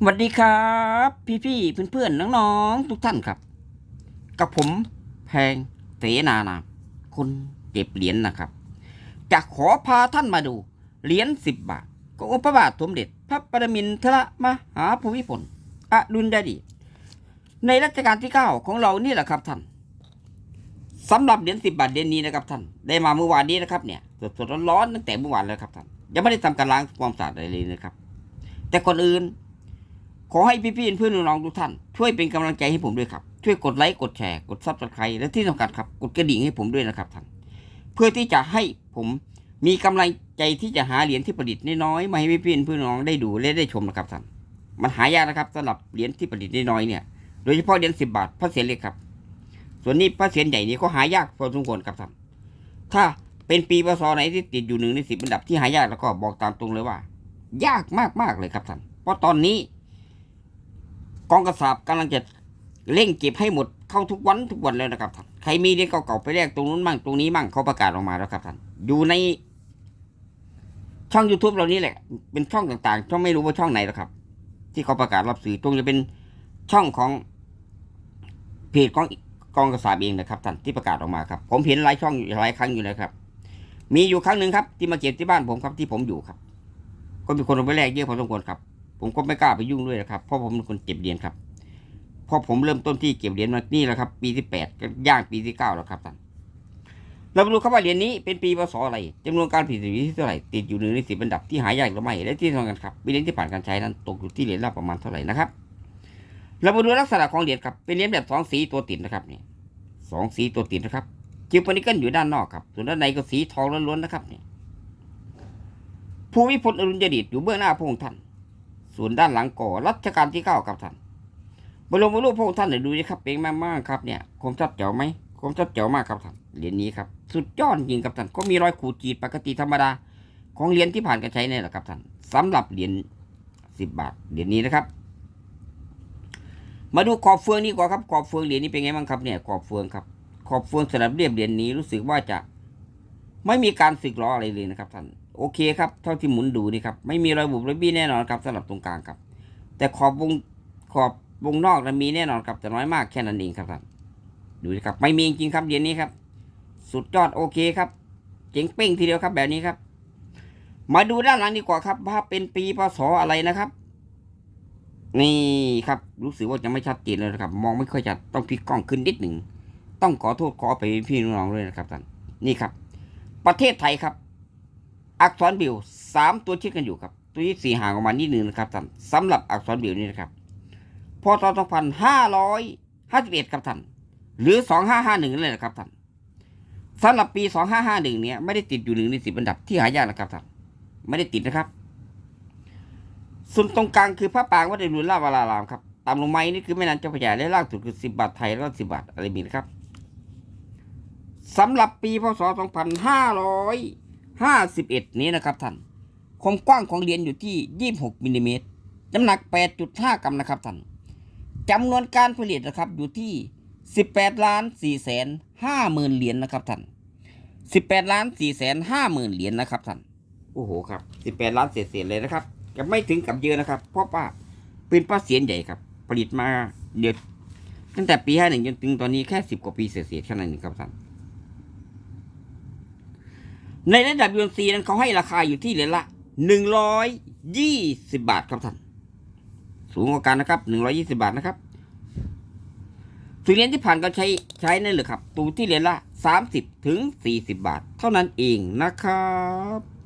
สวัสดีครับ พี่ๆเพื่อนๆน้องๆทุกท่านครับ กับผมแพงเสนานาคนเก็บเหรียญนะครับ จะขอพาท่านมาดูเหรียญสิบบาทของพระบาทสมเด็จ พระปรมินทรมหาภูมิพลอดุลยเดชในรัชกาลที่เก้าของเรานี่แหละครับท่านสำหรับเหรียญสิบบาทเหรียญนี้นะครับท่านได้มาเมื่อวานนี้นะครับเนี่ยสดๆร้อนๆตั้งแต่เมื่อวานแล้วครับท่านยังไม่ได้ทำการล้างความสะอาดอะไรเลยนะครับ แต่ก่อนอื่น ขอให้พี่ๆเพื่อนน้องทุกท่าน ช่วยเป็นกำลังใจให้ผมด้วยครับ ช่วยกดไลค์กดแชร์กดซับสไครต์และที่สำคัญครับ กดกระดิ่งให้ผมด้วยนะครับท่านเพื่อที่จะให้ผมมีกำลังใจที่จะหาเหรียญที่ประดิษฐ์น้อยๆมาให้พี่ๆเพื่อนน้องได้ดูและได้ชมนะครับท่านมันหายากนะครับสำหรับเหรียญที่ประดิษฐ์น้อยๆเนี่ยโดยเฉพาะเหรียญสิบบาทพระเศียรเล็กครับ ส่วนนี้พระเศียรใหญ่นี่ก็หายากพอสมควรครับท่านถ้าเป็นปีพศไหนที่ติดอยู่หนึ่งในสิบอันดับที่หายากแล้วก็บอกตามตรงเลยว่า ยากมากๆเลยครับท่านเพราะตอนนี้ กองกระสาบกำลังจะเร่งเก็บให้หมดเข้าทุกวันทุกวันแล้วนะครับท่านใครมีเหรียญเก่าๆไปแลกตรงนู้นมั่งตรงนี้มั่งเขาประกาศออกมาแล้วครับท่านอยู่ในช่อง youtube เรานี้แหละ เป็นช่องต่างๆช่องไม่รู้ว่าช่องไหนแล้วครับ ที่เขาประกาศรับสื่อตรงจะเป็นช่องของเพจของกองกระสาบเองนะครับท่านที่ประกาศออกมาครับ ผมเห็นหลายช่องหลายครั้งอยู่นะครับ มีอยู่ครั้งหนึ่งครับ ที่มาเก็บที่บ้านผมครับที่ผมอยู่ครับ ก็มีคนไปแลกเยอะพอสมควรครับ ผมก็ไม่กล้าไปยุ่งด้วยนะครับเพราะผมเป็นคนเก็บเหรียญครับพราะผมเริ่มต้นที่เก็บเหรียญมานี่แหละครับ ปีที่แปดก็ย่างปีที่เก้าแล้วครับท่านเรามาดูครับว่าเหรียญนี้เป็นปีพศอะไรจำนวนการผลิตอยู่ที่เท่าไหร่ติดอยู่หนึ่งในสิบอันดับที่หายากหรือไม่และที่สำคัญครับเหรียญที่ผ่านการใช้นั้นตกอยู่ที่เหรียญละประมาณเท่าไหร่นะครับเรามาดูลักษณะของเหรียญครับเป็นเหรียญแบบสองสีตัวติดนะครับนี่สองสีตัวติดนะครับจิวปนิกันอยู่ด้านนอกครับ ส่วนด้านในก็สีทองล้วนๆนะครับนี่ภูมิพลอรุณยเดชอยู่เบื้องหน้าพระองค์ท่าน ส่วนด้านหลังก่อรัชกาลที่เก้าครับท่านบรมรูปพระองค์ท่านเนี่ยดูดิครับเป็นมากมากๆครับเนี่ยคมชัดเจ๋วไหมคมชัดเจ๋วมากครับท่านเหรียญนี้ครับสุดยอดจริงครับท่านก็มีรอยขูดจีดปกติธรรมดา ของเหรียญที่ผ่านการใช้เนี่ยแหละครับท่านสำหรับเหรียญสิบบาทเหรียญนี้นะครับ มาดูขอบเฟืองนี่ก่อนครับขอบเฟืองเหรียญนี้เป็นไงบ้างครับเนี่ยขอบเฟืองครับขอบเฟืองสลับเรียบเหรียญนี้รู้สึกว่าจะไม่มีการสึกหรออะไรเลยนะครับท่าน โอเคครับเท่าที่หมุนดูนี่ครับไม่มีรอยบุบรอยบี้แน่นอนครับสำหรับตรงกลางครับ แต่ขอบวงขอบวงนอกนะมีแน่นอนครับแต่น้อยมากแค่นั้นเองครับท่านดูนะครับไม่มีจริงครับเหรียญนี้ครับ สุดยอดโอเคครับเจ๋งเป้งทีเดียวครับแบบนี้ครับ มาดูด้านหลังดีกว่าครับว่าเป็นปีพศอะไรนะครับ นี่ครับรู้สึกว่าจะไม่ชัดเจนเลยนะครับ มองไม่ค่อยชัดต้องพลิกกล้องขึ้นนิดหนึ่งต้องขอโทษขอไปพี่น้องด้วยนะครับท่านนี่ครับ ประเทศไทยครับ อักษรบิวสามตัวชิดกันอยู่ครับ ตัวที่สี่ห่างออกมานิดหนึ่งนะครับท่านสำหรับอักษรบิวนี่นะครับพศสองพันห้าร้อยห้าสิบเอ็ดครับท่านหรือสองห้าห้าหนึ่งเลยนะครับท่านสำหรับปีสองห้าห้าหนึ่งเนี่ยไม่ได้ติดอยู่หนึ่งในสิบอันดับที่หายากนะครับท่านไม่ได้ติดนะครับ ส่วนตรงกลางคือพระปรางวัดเดรุนลาวารารามครับตามลงไม้นี่คือแม่น้ำเจ้าพระยาและล่างสุดคือสิบบาทไทยแล้วสิบบาทอะไรมีนะครับสำหรับปีพศสองพันห้าร้อย ห้าสิบเอ็ดนี้นะครับท่าน ความกว้างของเหรียญอยู่ที่ยี่หกมิลลิเมตรน้ำหนักแปดจุดห้ากรัมนะครับท่านจำนวนการผลิตนะครับอยู่ที่สิบแปดล้านสี่แสนห้าหมื่นเหรียญนะครับท่านสิบแปดล้านสี่แสนห้าหมื่นเหรียญนะครับท่าน โอ้โหครับสิบแปดล้านเศษๆเลยนะครับจะไม่ถึงกับเยอะนะครับ เพราะว่าเป็นป้าเสียนใหญ่ครับ ผลิตมาเดือนตั้งแต่ปีห้าหนึ่งจนถึงตอนนี้แค่สิบกว่าปีเศษๆแค่นั้นเองครับท่าน ในระดับ UMC นั้นเขาให้ราคาอยู่ที่เหรียญละ 120 บาทครับท่าน สูงกว่ากันนะครับ 120 บาทนะครับสุเหรียญที่ผ่านการใช้ใช้นั่นเลยครับ ตูที่เหรียญละ 30 ถึง 40 บาท เท่านั้นเองนะครับ